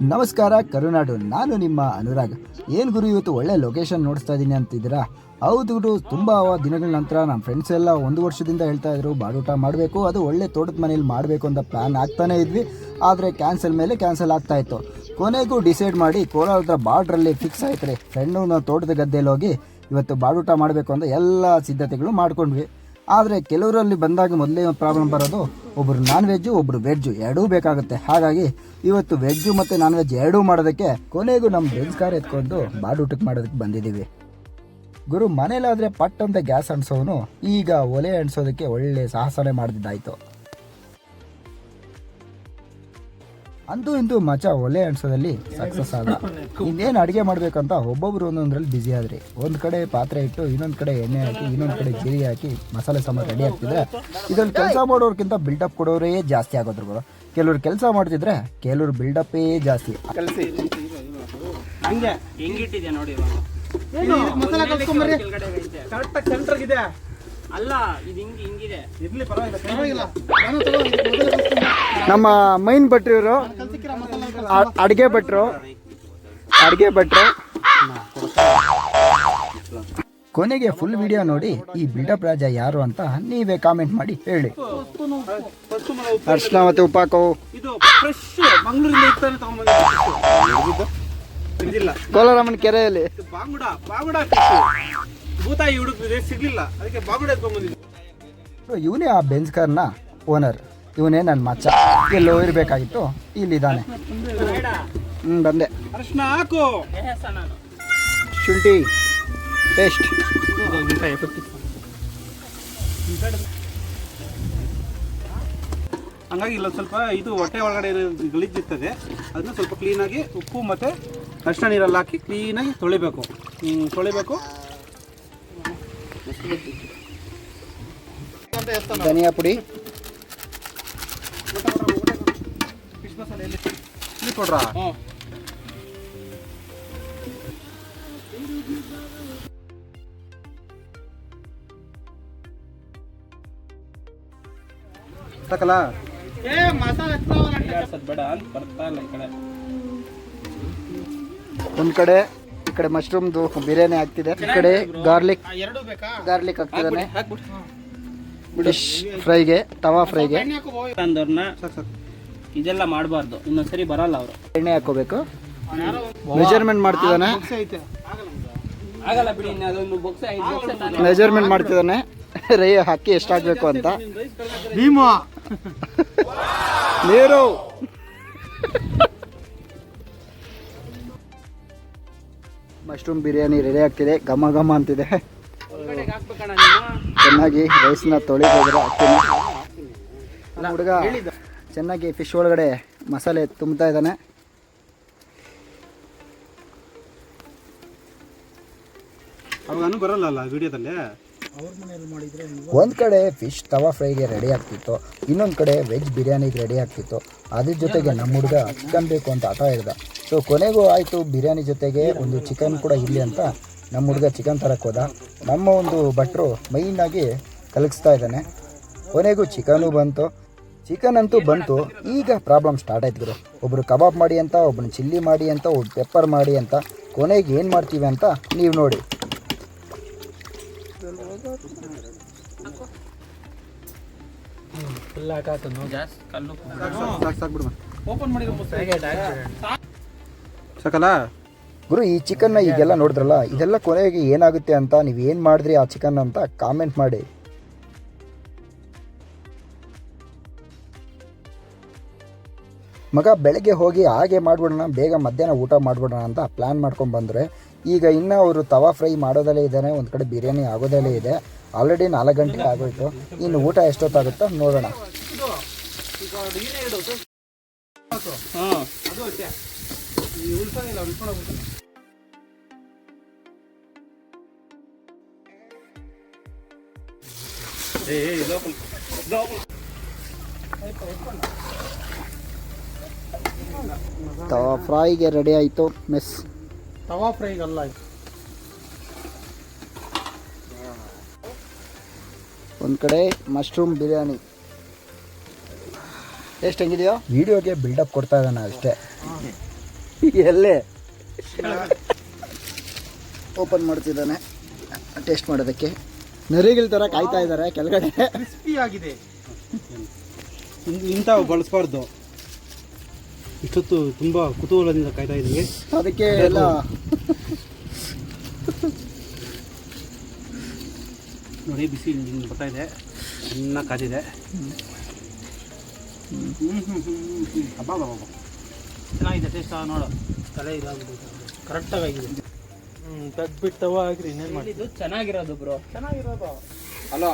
ನಮಸ್ಕಾರ, ಕರುನಾಡು. ನಾನು ನಿಮ್ಮ ಅನುರಾಗ್. ಏನು ಗುರು, ಇವತ್ತು ಒಳ್ಳೆ ಲೊಕೇಶನ್ ನೋಡಿಸ್ತಾ ಇದ್ದೀನಿ ಅಂತಿದ್ದೀರಾ? ಹೌದು ಗುರು, ತುಂಬ ದಿನಗಳ ನಂತರ ನಮ್ಮ ಫ್ರೆಂಡ್ಸ್ ಎಲ್ಲ ಒಂದು ವರ್ಷದಿಂದ ಹೇಳ್ತಾ ಇದ್ರು, ಬಾಡೂಟ ಮಾಡಬೇಕು, ಅದು ಒಳ್ಳೆ ತೋಟದ ಮನೇಲಿ ಮಾಡಬೇಕು ಅಂತ ಪ್ಲ್ಯಾನ್ ಆಗ್ತಾನೇ ಇದ್ವಿ. ಆದರೆ ಕ್ಯಾನ್ಸಲ್ ಮೇಲೆ ಕ್ಯಾನ್ಸಲ್ ಆಗ್ತಾ ಇತ್ತು. ಕೊನೆಗೂ ಡಿಸೈಡ್ ಮಾಡಿ ಕೋಲಾರ ಹತ್ರ ಬಾರ್ಡ್ರಲ್ಲಿ ಫಿಕ್ಸ್ ಆಯ್ತು ರೀ ಫ್ರೆಂಡು ನಾವು ತೋಟದ ಗದ್ದೆಯಲ್ಲಿ ಹೋಗಿ ಇವತ್ತು ಬಾಡೂಟ ಮಾಡಬೇಕು ಅಂತ ಎಲ್ಲ ಸಿದ್ಧತೆಗಳು ಮಾಡ್ಕೊಂಡ್ವಿ. ಆದರೆ ಕೆಲವರಲ್ಲಿ ಬಂದಾಗ ಮೊದಲೇ ಪ್ರಾಬ್ಲಮ್ ಬರೋದು ಒಬ್ಬರು ನಾನ್ ವೆಜ್ಜು ಒಬ್ಬರು ವೆಜ್ಜು ಎರಡೂ ಬೇಕಾಗುತ್ತೆ. ಹಾಗಾಗಿ ಇವತ್ತು ವೆಜ್ಜು ಮತ್ತು ನಾನ್ ವೆಜ್ ಎರಡೂ ಮಾಡೋದಕ್ಕೆ ಕೊನೆಗೂ ನಮ್ಮ ಬೆಂಜ್ ಕಾರ್ ಎತ್ಕೊಂಡು ಬಾಡೂಟಕ್ಕೆ ಮಾಡೋದಕ್ಕೆ ಬಂದಿದ್ದೀವಿ. ಗುರು ಮನೇಲಾದರೆ ಪಟ್ ಗ್ಯಾಸ್ ಅಂಟಿಸೋನು ಈಗ ಒಲೆ ಅಂಟಿಸೋದಕ್ಕೆ ಒಳ್ಳೆ ಸಾಹಸನೆ ಮಾಡಿದ್ದಾಯ್ತು ಅಂತೂ ಇಂದು ಮಚ ಒಲೆ ಅಂಟಿಸೋದಲ್ಲಿ ಸಕ್ಸಸ್ ಆದ. ಇನ್ನೇನು ಅಡುಗೆ ಮಾಡಬೇಕಂತ ಒಬ್ಬೊಬ್ರು ಒಂದೊಂದ್ರಲ್ಲಿ ಬ್ಯುಸಿ ಆದ್ರಿ. ಒಂದು ಕಡೆ ಪಾತ್ರೆ ಇಟ್ಟು ಇನ್ನೊಂದು ಕಡೆ ಎಣ್ಣೆ ಹಾಕಿ ಇನ್ನೊಂದು ಕಡೆ ಜೀರಿಗೆ ಹಾಕಿ ಮಸಾಲೆ ಸಾಂಬಾರು ರೆಡಿ ಆಗ್ತಿದ್ರೆ ಇದ್ರಲ್ಲಿ ಕೆಲಸ ಮಾಡೋರ್ಕಿಂತ ಬಿಲ್ಡಪ್ ಕೊಡೋರೇ ಜಾಸ್ತಿ ಆಗೋದ್ರು ಗುರು. ಕೆಲವ್ರು ಕೆಲಸ ಮಾಡ್ತಿದ್ರೆ ಕೆಲವ್ರು ಬಿಲ್ಡಪ್ಪೇ ಜಾಸ್ತಿ. ಅಲ್ಲ ಇದು ಹಿಂಗೆ ಹಿಂಗಿದೆ. ಇರ್ಲಿ ಪರವಾಗಿಲ್ಲ. ಪರವಾಗಿಲ್ಲ ನಮ್ಮ ಮೈನ್ ಭಟ್ರು ಇವರು. ಅಡಿಗೆ ಭಟ್ರು. ಅಡುಗೆ ಭಟ್ರು. ಕೊನೆಗೆ ಫುಲ್ ವಿಡಿಯೋ ನೋಡಿ ಈ ಬಿಲ್ಡಪ್ ರಾಜ ಯಾರು ಅಂತ ನೀವೇ ಕಾಮೆಂಟ್ ಮಾಡಿ ಹೇಳಿ. ಅರ್ಶನ ಮತ್ತೆ ಉಪ್ಪಾಕೋ. ಕೋಲಾರಮ್ಮನ ಕೆರೆಯಲ್ಲಿ. ಇವನೇ ಆ ಬೆನ್ಸ್ ಕಾರ್ನ ಓನರ್ ಇವನೇ ನನ್ನ ಮಚ್ಚ. ಎಲ್ಲೋ ಇರಬೇಕಾಗಿತ್ತು ಇಲ್ಲಿದ್ದಾನೆ ಹ್ಞೂ ಬಂದೆ. ಶುಂಠಿ ಟೇಸ್ಟ್ ಹಂಗಾಗಿ ಇಲ್ಲ ಸ್ವಲ್ಪ ಇದು ಹೊಟ್ಟೆ ಒಳಗಡೆ ಗಲೀಜಿರ್ತದೆ. ಅದನ್ನ ಸ್ವಲ್ಪ ಕ್ಲೀನಾಗಿ ಉಪ್ಪು ಮತ್ತು ಅರಿಶಿನ ನೀರಲ್ಲಿ ಹಾಕಿ ಕ್ಲೀನಾಗಿ ತೊಳಿಬೇಕು. ತೊಳಿಬೇಕು. ಧನಿಯಾ ಪುಡಿ. ಇಲ್ಲಿ ಕೊಡ್ರಾ? ಸಾಕಲ್ಲ ಬೇಡ ಅಂತ ಬರ್ತಾ ಇಲ್ಲ ಈ ಕಡೆ. ಒಂದು ಕಡೆ ಈ ಕಡೆ ಮಶ್ರೂಮ್ದು ಬಿರಿಯಾನಿ ಆಗ್ತಿದೆ. ಈ ಕಡೆ ಗಾರ್ಲಿಕ್ ಎರಡು ಬೇಕಾ? ಗಾರ್ಲಿಕ್ ಆಗ್ತಿದ್ದಾನೆ ಫ್ರೈಗೆ ತವಾ ಫ್ರೈಗೆ. ಇದೆಲ್ಲ ಮಾಡಬಾರ್ದು. ಇನ್ನೊಂದ್ಸರಿ ಬರಲ್ಲ ಅವರು. ಎಣ್ಣೆ ಹಾಕೋಬೇಕು. ಮೆಜರ್ಮೆಂಟ್ ಮಾಡ್ತಿದ್ದಾನೆ. ಮಿಕ್ಸಿ ಐತೆ ಆಗಲ್ಲ ಆಗಲ್ಲ ಬಿಡಿ ಇನ್ನು ಅದೊಂದು ಬೊಕ್ಸ್ ಐದು ಬೊಕ್ಸ್ ತಾನೇ. ಮೆಜರ್ಮೆಂಟ್ ಮಾಡ್ತಿದ್ದಾನೆ. ರೈ ಹಾಕಿ ಎಷ್ಟಾಗಬೇಕು ಅಂತ. ಭೀಮ. ನೀರು. ಮಶ್ರೂಮ್ ಬಿರಿಯಾನಿ ರೆಡಿ ಆಗ್ತಿದೆ. ಘಮ ಘಮ ಅಂತಿದೆ. ಒಳಗಡೆಗೆ ಹಾಕ್ಬೇಕಣ್ಣ ನೀನು ಚೆನ್ನಾಗಿ ರೈಸ್ನ ತೊಳಿಬೋದ್ರೆ ಹುಡುಗ ಚೆನ್ನಾಗಿ ಫಿಶ್ ಒಳಗಡೆ ಮಸಾಲೆ ತುಂಬ್ತಾ ಇದ್ದಾನೆ. ಒಂದ್ ಬರಲ್ಲ ಅಲ್ಲ ವಿಡಿಯೋದಲ್ಲಿ? ಒಂದು ಕಡೆ ಫಿಶ್ ತವಾ ಫ್ರೈಗೆ ರೆಡಿ ಆಗ್ತಿತ್ತು ಇನ್ನೊಂದು ಕಡೆ ವೆಜ್ ಬಿರಿಯಾನಿಗೆ ರೆಡಿ ಆಗ್ತಿತ್ತು. ಅದ್ರ ಜೊತೆಗೆ ನಮ್ಮ ಹುಡುಗ ಚಿಕನ್ ಬೇಕು ಅಂತ ಆಟ ಹಿಡ್ದ ಸೊ ಕೊನೆಗೂ ಆಯಿತು ಬಿರಿಯಾನಿ ಜೊತೆಗೆ ಒಂದು ಚಿಕನ್ ಕೂಡ ಇರಲಿ ಅಂತ ನಮ್ಮ ಹುಡುಗ ಚಿಕನ್ ತರಕ್ಕೆ ಹೋದ. ನಮ್ಮ ಒಂದು ಭಟ್ರು ಮೈನಾಗಿ ಕಲಗಿಸ್ತಾ ಇದ್ದಾನೆ. ಕೊನೆಗೂ ಚಿಕನು ಬಂತು. ಚಿಕನ್ ಅಂತೂ ಬಂತು. ಈಗ ಪ್ರಾಬ್ಲಮ್ ಸ್ಟಾರ್ಟ್ ಆಯ್ತು ಗುರು. ಒಬ್ರು ಕಬಾಬ್ ಮಾಡಿ ಅಂತ ಒಬ್ರು ಚಿಲ್ಲಿ ಮಾಡಿ ಅಂತ ಒಬ್ಬ ಪೆಪ್ಪರ್ ಮಾಡಿ ಅಂತ ಕೊನೆಗೆ ಏನು ಮಾಡ್ತೀವಿ ಅಂತ ನೀವು ನೋಡಿ. ಸಾಕಲ್ಲ ಗುರು ಈ ಚಿಕನ್ನ ಈಗೆಲ್ಲ ನೋಡಿದ್ರಲ್ಲ ಇದೆಲ್ಲ ಕೊನೆಗೆ ಏನಾಗುತ್ತೆ ಅಂತ ನೀವು ಏನು ಮಾಡಿದ್ರಿ ಆ ಚಿಕನ್ ಅಂತ ಕಾಮೆಂಟ್ ಮಾಡಿ. ಮಗ ಬೆಳಗ್ಗೆ ಹೋಗಿ ಹಾಗೆ ಮಾಡ್ಬಿಡೋಣ, ಬೇಗ ಮಧ್ಯಾಹ್ನ ಊಟ ಮಾಡ್ಬಿಡೋಣ ಅಂತ ಪ್ಲ್ಯಾನ್ ಮಾಡ್ಕೊಂಡು ಬಂದರೆ, ಈಗ ಇನ್ನೂ ಅವರು ತವಾ ಫ್ರೈ ಮಾಡೋದಲ್ಲೇ ಇದ್ದಾನೆ ಒಂದು ಕಡೆ ಬಿರಿಯಾನಿ ಆಗೋದಲ್ಲೇ ಇದೆ. ಆಲ್ರೆಡಿ ನಾಲ್ಕು ಗಂಟೆ ಆಗೋಯ್ತು. ಇನ್ನು ಊಟ ಎಷ್ಟೊತ್ತಾಗುತ್ತೋ ನೋಡೋಣ. ಹಾಂ ಅದು ಅಷ್ಟೇ ಈ ಉಳ್ಸಂಗಿಲ್ಲ ಅವ್ನು ಇಟ್ಕೊಂಡು ಹೋಗ್ಬಿಡ್ತಾನೆ. ಏ ಏ, ಲೋಕಲ್ ಲೋಕಲ್ ತವಾ ಫ್ರೈಗೆ ರೆಡಿ ಆಯಿತು ಮಿಸ್ ತವಾ ಫ್ರೈಗಲ್ಲ ಒಂದು ಕಡೆ ಮಶ್ರೂಮ್ ಬಿರಿಯಾನಿ. ಎಷ್ಟು ಹೆಂಗಿದೆಯೋ? ವಿಡಿಯೋಗೆ ಬಿಲ್ಡಪ್ ಕೊಡ್ತಾ ಇದ್ದಾನೆ ಅಷ್ಟೇ. ಎಲ್ಲೇ? ಓಪನ್ ಮಾಡ್ತಿದ್ದಾನೆ. ಟೇಸ್ಟ್ ಮಾಡೋದಕ್ಕೆ. ನರಿಗಿಲ್ ಥರ ಕಾಯ್ತಾ ಇದ್ದಾರೆ ಕೆಳಗಡೆ. ಕ್ರಿಸ್ಪಿ ಆಗಿದೆ. ಇಂಥವು ಬಳಸಬಾರ್ದು. ಇಷ್ಟೊತ್ತು ತುಂಬ ಕುತೂಹಲದಿಂದ ಕಾಯ್ತಾ ಇದ್ದೀವಿ. ಅದಕ್ಕೆ ಎಲ್ಲ ನೋಡಿ ಬಿಸಿ ಬರ್ತಾ ಇದೆ. ಚೆನ್ನಾಗಿ ಕಾದಿದೆ. ಚೆನ್ನಾಗಿದೆ ಟೇಸ್ಟ್ ನೋಡು. ತಲೆ ಇದಾಗ್ಬಿಟ್ಟು ಕರೆಕ್ಟಾಗಿ ಆಗಿದೆ ಹ್ಞೂ ತೆಗ್ದ್ಬಿಟ್ಟವ ಆಗ್ರಿ ಇನ್ನೇನು ಮಾಡಿದ್ದು ಚೆನ್ನಾಗಿರೋದು ಬ್ರೋ ಚೆನ್ನಾಗಿರೋದು. ಹಲೋ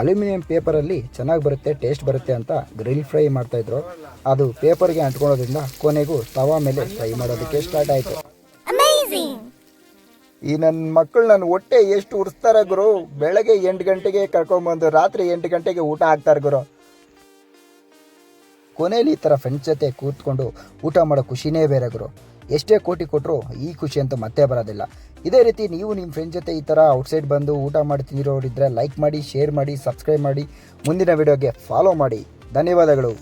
ಅಲ್ಯೂಮಿನಿಯಂ ಪೇಪರಲ್ಲಿ ಚೆನ್ನಾಗಿ ಬರುತ್ತೆ ಟೇಸ್ಟ್ ಬರುತ್ತೆ ಅಂತ ಗ್ರಿಲ್ ಫ್ರೈ ಮಾಡ್ತಾಯಿದ್ರು ಅದು ಪೇಪರ್ಗೆ ಅಂಟ್ಕೊಳ್ಳೋದ್ರಿಂದ ಕೊನೆಗೂ ತವಾ ಮೇಲೆ ಫ್ರೈ ಮಾಡೋದಕ್ಕೆ ಸ್ಟಾರ್ಟ್ ಆಯಿತು. ಈ ನನ್ನ ಮಕ್ಕಳು ನನ್ನ ಹೊಟ್ಟೆ ಎಷ್ಟು ಉರಿಸ್ತಾರೆ ಗುರು. ಬೆಳಗ್ಗೆ ಎಂಟು ಗಂಟೆಗೆ ಕರ್ಕೊಂಬಂದು ರಾತ್ರಿ ಎಂಟು ಗಂಟೆಗೆ ಊಟ ಹಾಕ್ತಾರೆ ಗುರು. ಕೊನೆಯಲ್ಲಿ ಈ ಥರ ಫ್ರೆಂಡ್ಸ್ ಜೊತೆ ಕೂತ್ಕೊಂಡು ಊಟ ಮಾಡೋ ಖುಷಿನೇ ಬೇರೆ ಗುರು. ಎಷ್ಟೇ ಕೋಟಿ ಕೊಟ್ಟರು ಈ ಖುಷಿ ಅಂತೂ ಮತ್ತೆ ಬರೋದಿಲ್ಲ. ಇದೇ ರೀತಿ ನೀವು ನಿಮ್ಮ ಫ್ರೆಂಡ್ ಜೊತೆ ಈ ಥರ ಔಟ್ಸೈಡ್ ಬಂದು ಊಟ ಮಾಡಿ ತಿಂದಿರೋರಿದ್ರೆ ಲೈಕ್ ಮಾಡಿ ಶೇರ್ ಮಾಡಿ ಸಬ್ಸ್ಕ್ರೈಬ್ ಮಾಡಿ. ಮುಂದಿನ ವಿಡಿಯೋಗೆ ಫಾಲೋ ಮಾಡಿ. ಧನ್ಯವಾದಗಳು.